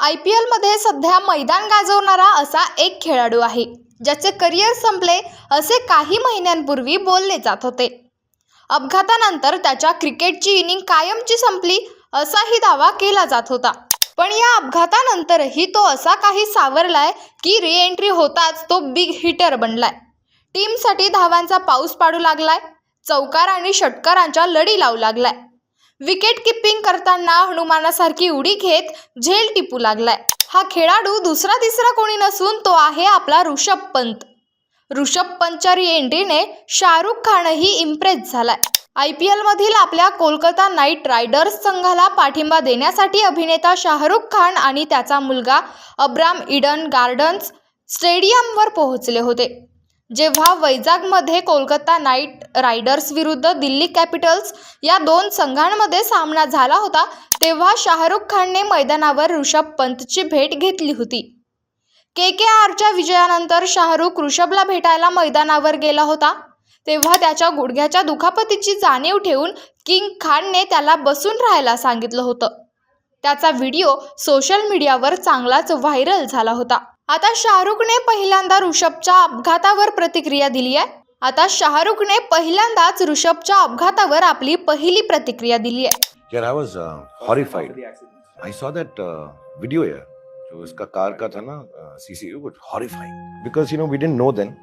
I P एलमध्ये सध्या मैदान गाजवणारा असा एक खेळाडू आहे ज्याचे करिअर संपले असे काही महिन्यांपूर्वी बोलले जात होते. अपघातानंतर त्याच्या क्रिकेटची इनिंग कायमची संपली असाही दावा केला जात होता. पण या अपघातानंतरही तो असा काही सावरलाय की री एंट्री होताच तो बिग हिटर बनलाय. टीमसाठी धावांचा पाऊस पाडू लागलाय चौकार आणि षटकारांच्या लढी लावू लागलाय. विकेट किपिंग करताना हनुमानासारखी उडी घेत झेल टिपू लागलाय. हा खेळाडू दुसरा तिसरा कोणी नसून तो आहे आपला ऋषभ पंत. ऋषभ पंतच्या री एंट्रीने शाहरुख खानही इम्प्रेस झालाय. आय पी एलमधील आपल्या कोलकाता नाईट रायडर्स संघाला पाठिंबा देण्यासाठी अभिनेता शाहरुख खान आणि त्याचा मुलगा अब्राम इडन गार्डन्स स्टेडियमवर पोहोचले होते. जेव्हा वैजागमध्ये कोलकाता नाईट रायडर्स विरुद्ध दिल्ली कॅपिटल्स या दोन संघांमध्ये सामना झाला होता तेव्हा शाहरुख खानने मैदानावर ऋषभ पंतची भेट घेतली होती. के के आरच्या विजयानंतर शाहरुख ऋषभला भेटायला मैदानावर गेला होता तेव्हा त्याच्या गुडघ्याच्या दुखापतीची जाणीव ठेवून किंग खानने त्याला बसून राहायला सांगितलं होतं. त्याचा व्हिडिओ सोशल मीडियावर चांगलाच व्हायरल झाला होता. आता शाहरुखने पहिल्यांदा ऋषभच्या अपघातावर प्रतिक्रिया दिली आहे. आता शाहरुखने पहिल्यांदाच ऋषभच्या अपघातावर आपली पहिली प्रतिक्रिया दिली आहे. यार I was horrified I saw that video यार जो इसका कार का था ना see you horrifying because you know we didn't know then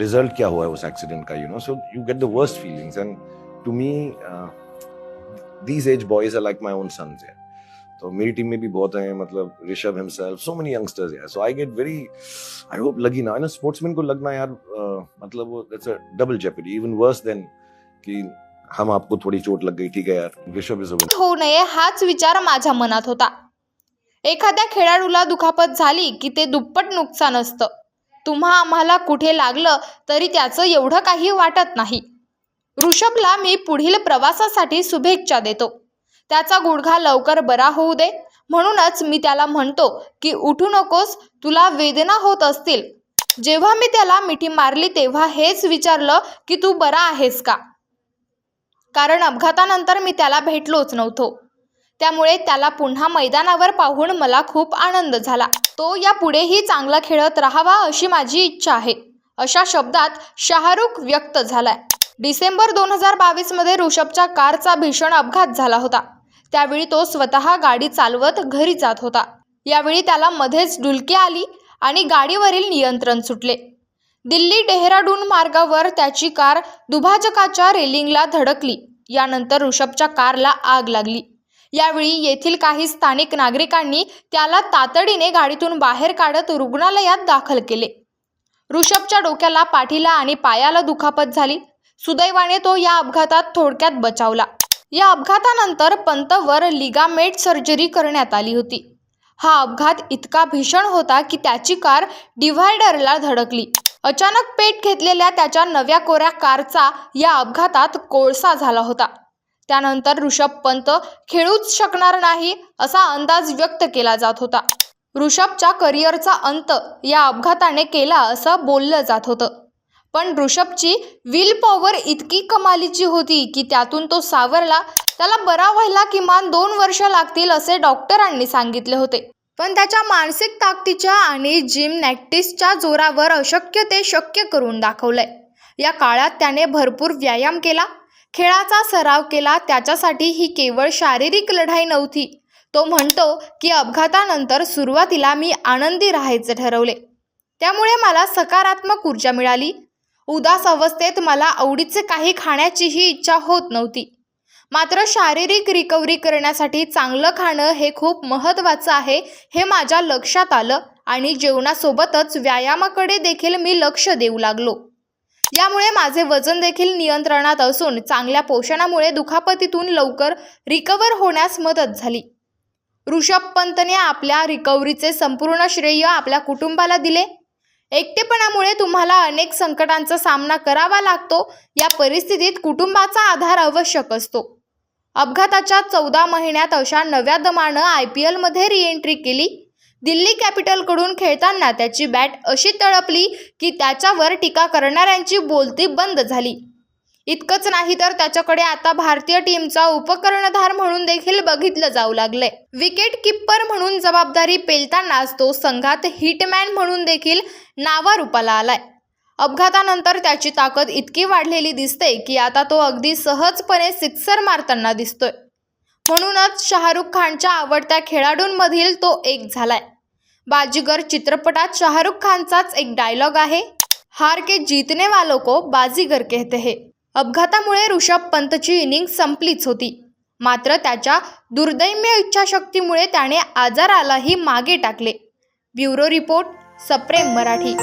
result क्या हुआ है उस एक्सीडेंट का you know so you get the worst feelings and to me these age boys are like my own sons यार तो मेरी team में भी बहुत हैं मतलब Rishabh himself so many youngsters यार. So I get very I hope लगी ना. ना स्पोर्ट्समैन को लगना यार uh, मतलब वो that's a double jeopardy even worse than कि हम आपको थोड़ी चोट लग गई ठीक है यार. ऋषभ इज अ होऊ नये हाच विचार माझ्या मनात होता. एखाद्या खेळाडूला दुखापत झाली की ते दुप्पट नुकसान असतं. तुम्हा आम्हाला कुठे लागलं तरी त्याचं एवढं काही वाटत नाही. ऋषभला मी पुढील प्रवासासाठी शुभेच्छा देतो. त्याचा गुडघा लवकर बरा होऊ दे. म्हणूनच मी त्याला म्हणतो की उठू नकोस तुला वेदना होत असतील. जेव्हा मी त्याला मिठी मारली तेव्हा हेच विचारलं की तू बरा आहेस का? कारण अपघातानंतर मी त्याला भेटलोच नव्हतो. त्यामुळे त्याला पुन्हा मैदानावर पाहून मला खूप आनंद झाला. तो यापुढेही चांगला खेळत राहावा अशी माझी इच्छा आहे. अशा शब्दात शाहरुख व्यक्त झालाय. डिसेंबर दोन हजार बावीसमध्ये ऋषभच्या कारचा भीषण अपघात झाला होता. त्यावेळी तो स्वतः गाडी चालवत घरी जात होता. यावेळी त्याला मध्येच डुलकी आली आणि गाडीवरील नियंत्रण सुटले. दिल्ली डेहराडून मार्गावर त्याची कार दुभाजकाच्या रेलिंगला धडकली. यानंतर ऋषभच्या कारला आग लागली. यावेळी येथील काही स्थानिक नागरिकांनी त्याला तातडीने गाडीतून बाहेर काढत रुग्णालयात दाखल केले. ऋषभच्या डोक्याला पाठीला आणि पायाला दुखापत झाली. सुदैवाने तो या अपघातात थोडक्यात बचावला. या अपघातानंतर पंतवर लिगामेट सर्जरी करण्यात आली होती. हा अपघात इतका भीषण होता की त्याची कार डिव्हायडरला धडकली. अचानक पेट घेतलेल्या त्याच्या नव्या कोऱ्या कारचा या अपघातात कोळसा झाला होता. त्यानंतर ऋषभ पंत खेळूच शकणार नाही असा अंदाज व्यक्त केला जात होता. ऋषभच्या करिअरचा अंत या अपघाताने केला असं बोललं जात होतं. पण ऋषभची विल पॉवर इतकी कमालीची होती की त्यातून तो सावरला त्याला बरा व्हायला किमान दोन वर्ष लागतील असे डॉक्टरांनी सांगितले होते. पण त्याच्या मानसिक ताकदीच्या आणि जिमनॅक्टिसच्या जोरावर अशक्य ते शक्य करून दाखवलंय. या काळात त्याने भरपूर व्यायाम केला खेळाचा सराव केला त्याच्यासाठी ही केवळ शारीरिक लढाई नव्हती. तो म्हणतो की अपघातानंतर सुरुवातीला मी आनंदी राहायचे ठरवले. त्यामुळे मला सकारात्मक ऊर्जा मिळाली उदास अवस्थेत मला आवडीचे काही खाण्याचीही इच्छा होत नव्हती. मात्र शारीरिक रिकव्हरी करण्यासाठी चांगलं खाणं हे खूप महत्त्वाचं आहे हे माझ्या लक्षात आलं आणि जेवणासोबतच व्यायामाकडे देखील मी लक्ष देऊ लागलो. यामुळे माझे वजन देखील नियंत्रणात असून चांगल्या पोषणामुळे दुखापतीतून लवकर रिकवर होण्यास मदत झाली. ऋषभ पंतने आपल्या रिकव्हरीचे संपूर्ण श्रेय आपल्या कुटुंबाला दिले. एकटेपणामुळे तुम्हाला अनेक संकटांचा सामना करावा लागतो. या परिस्थितीत कुटुंबाचा आधार आवश्यक असतो. अपघाताच्या चौदा महिन्यात अशा नव्या दमानं आय पी एलमध्ये रिएंट्री केली. दिल्ली कॅपिटलकडून खेळताना त्याची बॅट अशी तळपली की त्याच्यावर टीका करणाऱ्यांची बोलती बंद झाली. इतकंच नाही तर त्याच्याकडे आता भारतीय टीमचा उपकर्णधार म्हणून देखील बघितलं जाऊ लागलंय. विकेट किप्पर म्हणून जबाबदारी पेलतानाच तो संघात हिटमॅन म्हणून देखील नावारूपाला आलाय. अपघातानंतर त्याची ताकद इतकी वाढलेली दिसते की आता तो अगदी सहजपणे सिक्सर मारताना दिसतोय. म्हणूनच शाहरुख खानच्या आवडत्या खेळाडूंमधील तो एक झालाय. बाजीगर चित्रपटात शाहरुख खानचाच एक डायलॉग आहे हार के जीतने वालों को बाजीगर कहते हे. अपघातामुळे ऋषभ पंतची इनिंग संपलीच होती. मात्र त्याच्या दुर्दैम्य इच्छाशक्तीमुळे त्याने आजारालाही मागे टाकले. ब्युरो रिपोर्ट सप्रेम मराठी.